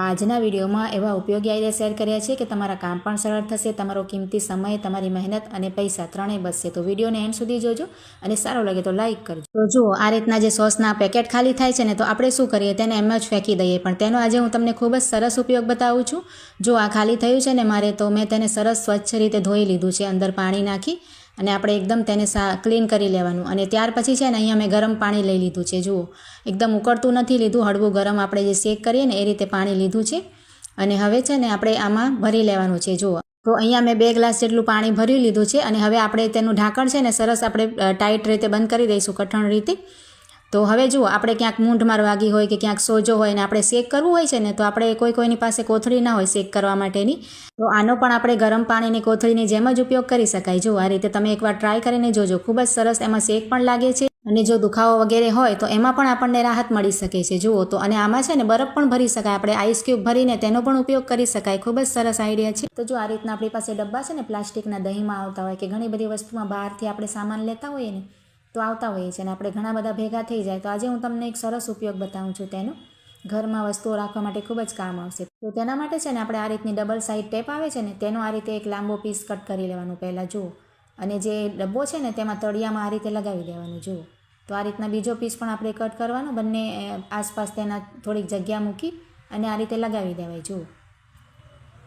આજના વિડીયોમાં એવા ઉપયોગી આઈડિયા શેર કર્યા છે કે તમારા કામ પણ સરળ થશે, તમારો કિંમતી સમય, તમારી મહેનત અને પૈસા ત્રણેય બચશે. તો વિડીયોને એન્ડ સુધી જોજો અને સારો લાગે તો લાઇક કરજો. તો જુઓ, આ રીતના જે સોસના પેકેટ ખાલી થાય છે ને, તો આપણે શું કરીએ? તેને એમ જ ફેંકી દઈએ. પણ તેનો આજે હું તમને ખૂબ જ સરસ ઉપયોગ બતાવું છું. જો આ ખાલી થયું છે ને મારે, તો મેં તેને સરસ સ્વચ્છ રીતે ધોઈ લીધું છે. અંદર પાણી નાખી અને આપણે એકદમ તેને સા ક્લીન કરી લેવાનું. અને ત્યાર પછી છે ને, અહીંયા મેં ગરમ પાણી લઈ લીધું છે. જુઓ, એકદમ ઉકળતું નથી લીધું. હળવું ગરમ આપણે જે શેક કરીએ ને, એ રીતે પાણી લીધું છે. અને હવે છે ને, આપણે આમાં ભરી લેવાનું છે. જુઓ, તો અહીંયા મેં બે ગ્લાસ જેટલું પાણી ભરી લીધું છે. અને હવે આપણે તેનું ઢાંકણ છે ને, સરસ આપણે ટાઈટ રીતે બંધ કરી દઈશું કઠણ રીતે. તો હવે જુઓ, આપણે ક્યાંક મૂંઢ માર વાગી હોય કે ક્યાંક સોજો હોય ને આપણે શેક કરવું હોય છે ને, તો આપણે કોઈ કોઈની પાસે કોથળી ના હોય શેક કરવા માટેની. તો આનો પણ આપણે ગરમ પાણીની કોથળીની જેમ જ ઉપયોગ કરી શકાય. જો આ રીતે તમે એકવાર ટ્રાય કરીને જોજો. ખૂબ જ સરસ એમાં શેક પણ લાગે છે અને જો દુખાવો વગેરે હોય તો એમાં પણ આપણને રાહત મળી શકે છે. જુઓ, તો અને આમાં છે ને બરફ પણ ભરી શકાય. આપણે આઈસ ક્યુબ ભરીને તેનો પણ ઉપયોગ કરી શકાય. ખૂબ જ સરસ આઈડિયા છે. તો જો આ રીતના આપણી પાસે ડબ્બા છે ને, પ્લાસ્ટિકના દહીંમાં આવતા હોય કે ઘણી બધી વસ્તુમાં બહારથી આપણે સામાન લેતા હોઈએ ને તો આવતા હોઈએ છીએ અને આપણે ઘણા બધા ભેગા થઈ જાય, તો આજે હું તમને એક સરસ ઉપયોગ બતાવું છું તેનો. ઘરમાં વસ્તુઓ રાખવા માટે ખૂબ જ કામ આવશે. તો તેના માટે છે ને આપણે આ રીતની ડબલ સાઇડ ટેપ આવે છે ને, તેનો આ રીતે એક લાંબો પીસ કટ કરી લેવાનું પહેલાં, જુઓ. અને જે ડબ્બો છે ને, તેમાં તળિયામાં આ રીતે લગાવી દેવાનું, જુઓ. તો આ રીતના બીજો પીસ પણ આપણે કટ કરવાનો, બંને આસપાસ તેના થોડીક જગ્યા મૂકી અને આ રીતે લગાવી દેવાય, જુઓ.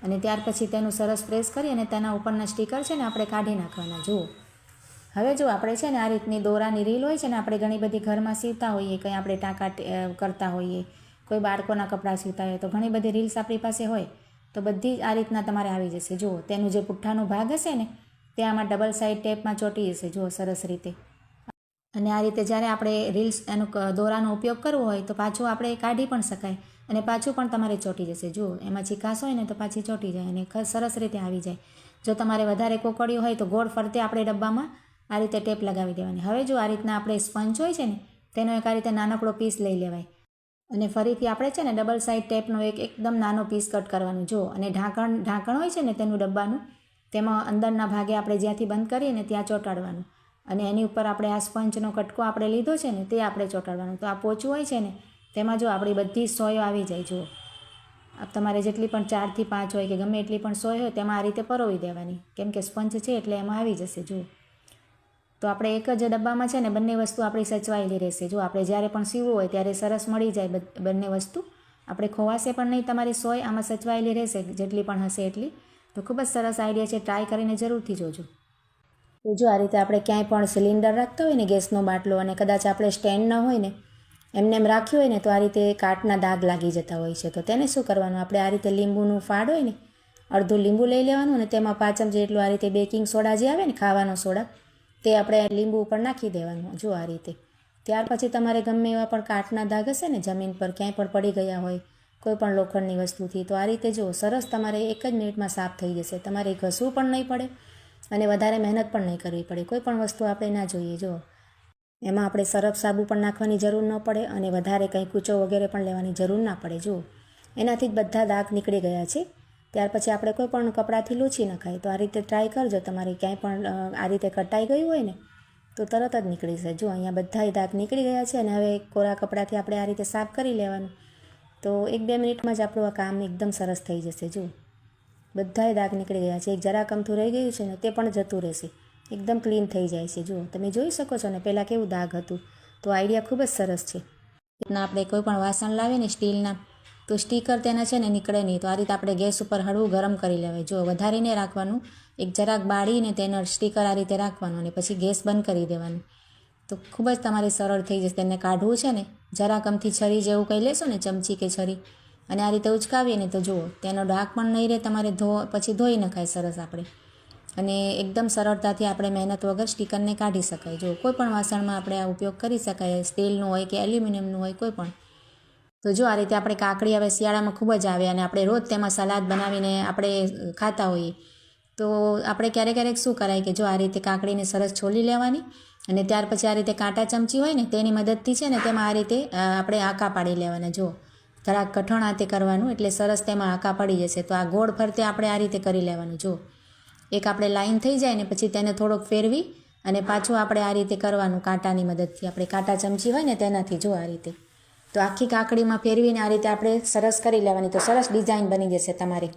અને ત્યાર પછી તેનું સરસ પ્રેસ કરી અને તેના ઉપરના સ્ટીકર છે ને, આપણે કાઢી નાખવાના, જુઓ. હવે જો આપણે છે ને આ રીતની દોરાની રીલ હોય છે ને, આપણે ઘણી બધી ઘરમાં સીવતા હોઈએ, કંઈ આપણે ટાંકા કરતા હોઈએ, કોઈ બાળકોના કપડાં સીવતા હોય, તો ઘણી બધી રીલ્સ આપણી પાસે હોય, તો બધી આ રીતના તમારે આવી જશે. જુઓ, તેનું જે પુઠ્ઠાનો ભાગ હશે ને, તે આમાં ડબલ સાઇડ ટેપમાં ચોંટી જશે. જુઓ, સરસ રીતે. અને આ રીતે જ્યારે આપણે રીલ્સ એનો દોરાનો ઉપયોગ કરવો હોય, તો પાછું આપણે કાઢી પણ શકાય અને પાછું પણ તમારે ચોંટી જશે. જુઓ, એમાં ચીકાશ હોય ને, તો પાછી ચોંટી જાય અને સરસ રીતે આવી જાય. જો તમારે વધારે કોકડીઓ હોય તો ગોળ ફરતે આપણે ડબ્બામાં આ રીતે ટેપ લગાવી દેવાની. હવે જો આ રીતના આપણે સ્પંચ હોય છે ને, તેનો એક આ રીતે નાનકડો પીસ લઈ લેવાય. અને ફરીથી આપણે છે ને ડબલ સાઇડ ટેપનો એક એકદમ નાનો પીસ કટ કરવાનું. જો, અને ઢાંકણ ઢાંકણ હોય છે ને તેનું ડબ્બાનું, તેમાં અંદરના ભાગે આપણે જ્યાંથી બંધ કરીએ ને ત્યાં ચોંટાડવાનું. અને એની ઉપર આપણે આ સ્પંચનો કટકો આપણે લીધો છે ને તે આપણે ચોંટાડવાનું. તો આ પોચું હોય છે ને, તેમાં જો આપણી બધી સોયો આવી જાય, જુઓ. આપ તમારે જેટલી પણ ચારથી પાંચ હોય કે ગમે એટલી પણ સોય હોય, તેમાં આ રીતે પરોવી દેવાની. કેમ કે સ્પંચ છે એટલે એમાં આવી જશે, જુઓ. તો આપણે એક જ ડબ્બામાં છે ને બંને વસ્તુ આપણી સચવાયેલી રહેશે. જો આપણે જ્યારે પણ સીવવું હોય ત્યારે સરસ મળી જાય બંને વસ્તુ. આપણે ખોવાશે પણ નહીં તમારી સોય, આમાં સચવાયેલી રહેશે, જેટલી પણ હશે એટલી. તો ખૂબ જ સરસ આઈડિયા છે, ટ્રાય કરીને જરૂરથી જોજો. તો જો આ રીતે આપણે ક્યાંય પણ સિલિન્ડર રાખતા હોય ને, ગેસનો બાટલો અને કદાચ આપણે સ્ટેન્ડ ન હોય ને, એમને એમ રાખ્યું હોય ને, તો આ રીતે કાટના દાગ લાગી જતા હોય છે. તો તેને શું કરવાનું? આપણે આ રીતે લીંબુનું ફાડ હોય ને, અડધું લીંબુ લઈ લેવાનું અને તેમાં પાંચ જેટલું આ રીતે બેકિંગ સોડા જે આવે ને, ખાવાનો સોડા તે આપણે લીંબુ ઉપર નાખી દેવાનું, જો આ રીતે. ત્યાર પછી તમારે ગમે એવા પણ કાટના દાગ હશે ને, જમીન પર ક્યાંય પણ પડી ગયા હોય, કોઈ પણ લોખંડની વસ્તુથી, તો આ રીતે જો સરસ તમારે એક જ મિનિટમાં સાફ થઈ જશે. તમારે ઘસવું પણ નહીં પડે અને વધારે મહેનત પણ નહીં કરવી પડે. કોઈ પણ વસ્તુ આપણે ના જોઈએ, જો. એમાં આપણે સરફ સાબુ પણ નાખવાની જરૂર ન પડે અને વધારે કંઈ કૂચો વગેરે પણ લેવાની જરૂર ના પડે જુઓ એનાથી જ બધા દાગ નીકળી ગયા છે. ત્યાર પછી આપણે કોઈ પણ કપડાંથી લૂછી નખાય તો આ રીતે ટ્રાય કરજો તમારે ક્યાંય પણ આ રીતે કટાઈ ગયું હોય ને, તો તરત જ નીકળી જાય. જો અહીંયા બધાય દાગ નીકળી ગયા છે અને હવે કોરા કપડાથી આપણે આ રીતે સાફ કરી લેવાનું, તો એક બે મિનિટમાં જ આપણું આ કામ એકદમ સરસ થઈ જશે. જુઓ બધાય દાગ નીકળી ગયા છે. એક જરા કમથું રહી ગયું છે ને, તે પણ જતું રહેશે. એકદમ ક્લીન થઈ જાય છે. જુઓ તમે જોઈ શકો છો ને, પહેલાં કેવું દાગ હતું. તો આઈડિયા ખૂબ જ સરસ છે. રીતના આપણે કોઈ પણ વાસણ લાવીએ ને સ્ટીલના તો સ્ટીકર તેના છે ને નીકળે નહીં. તો આ રીતે આપણે ગેસ ઉપર હળવું ગરમ કરી લેવાય. જો વધારીને રાખવાનું, એક જરાક બાળીને તેનો સ્ટીકર આ રીતે રાખવાનું અને પછી ગેસ બંધ કરી દેવાનું. તો ખૂબ જ તમારી સરળ થઈ જશે. તેને કાઢવું છે ને, જરાક અમથી છરી જેવું કંઈ લેશો ને, ચમચી કે છરી, અને આ રીતે ઉચકાવીએ ને તો જુઓ, તેનો ડાક પણ નહીં રહે, તમારે ધો, પછી ધોઈ નખાય સરસ આપણે. અને એકદમ સરળતાથી આપણે મહેનત વગર સ્ટીકરને કાઢી શકાય. જો કોઈ પણ વાસણમાં આપણે આ ઉપયોગ કરી શકાય, સ્ટીલનું હોય કે એલ્યુમિનિયમનું હોય કોઈ પણ તો જો આ રીતે આપણે કાકડી હવે શિયાળામાં ખૂબ જ આવે અને આપણે રોજ તેમાં સલાદ બનાવીને આપણે ખાતા હોઈએ, તો આપણે ક્યારેક ક્યારેક શું કરાય કે જો આ રીતે કાકડીને સરસ છોલી લેવાની અને ત્યાર પછી આ રીતે કાંટા ચમચી હોય ને તેની મદદથી છે ને તેમાં આ રીતે આપણે આકા પાડી લેવાના. જો જરાક કઠણ હાથે કરવાનું એટલે સરસ તેમાં આકા પડી જશે, તો આ ગોળ ફરતે આપણે આ રીતે કરી લેવાનું. જો એક આપણે લાઈન થઈ જાય ને પછી તેને થોડોક ફેરવી અને પાછું આપણે આ રીતે કરવાનું કાંટાની મદદથી. આપણે કાંટા ચમચી હોય ને તેનાથી જો આ રીતે. તો આખી કાકડીમાં ફેરવીને આ રીતે આપણે સરસ કરી લેવાની. તો સરસ ડિઝાઇન બની જશે તમારી.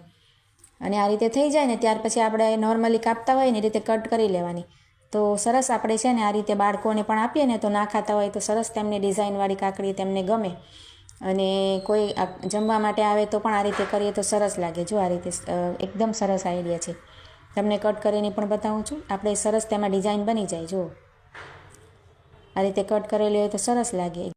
અને આ રીતે થઈ જાય ને, ત્યાર પછી આપણે નોર્મલી કાપતા હોય ને, એ રીતે કટ કરી લેવાની. તો સરસ આપણે છે ને, આ રીતે બાળકોને પણ આપીએ ને, તો ના ખાતા હોય તો સરસ તેમને ડિઝાઇનવાળી કાકડી તેમને ગમે. અને કોઈ જમવા માટે આવે તો પણ આ રીતે કરીએ તો સરસ લાગે. જો આ રીતે એકદમ સરસ આઈડિયા છે. તમને કટ કરીને પણ બતાવું છું. આપણે સરસ તેમાં ડિઝાઇન બની જાય. જો આ રીતે કટ કરેલી હોય તો સરસ લાગે.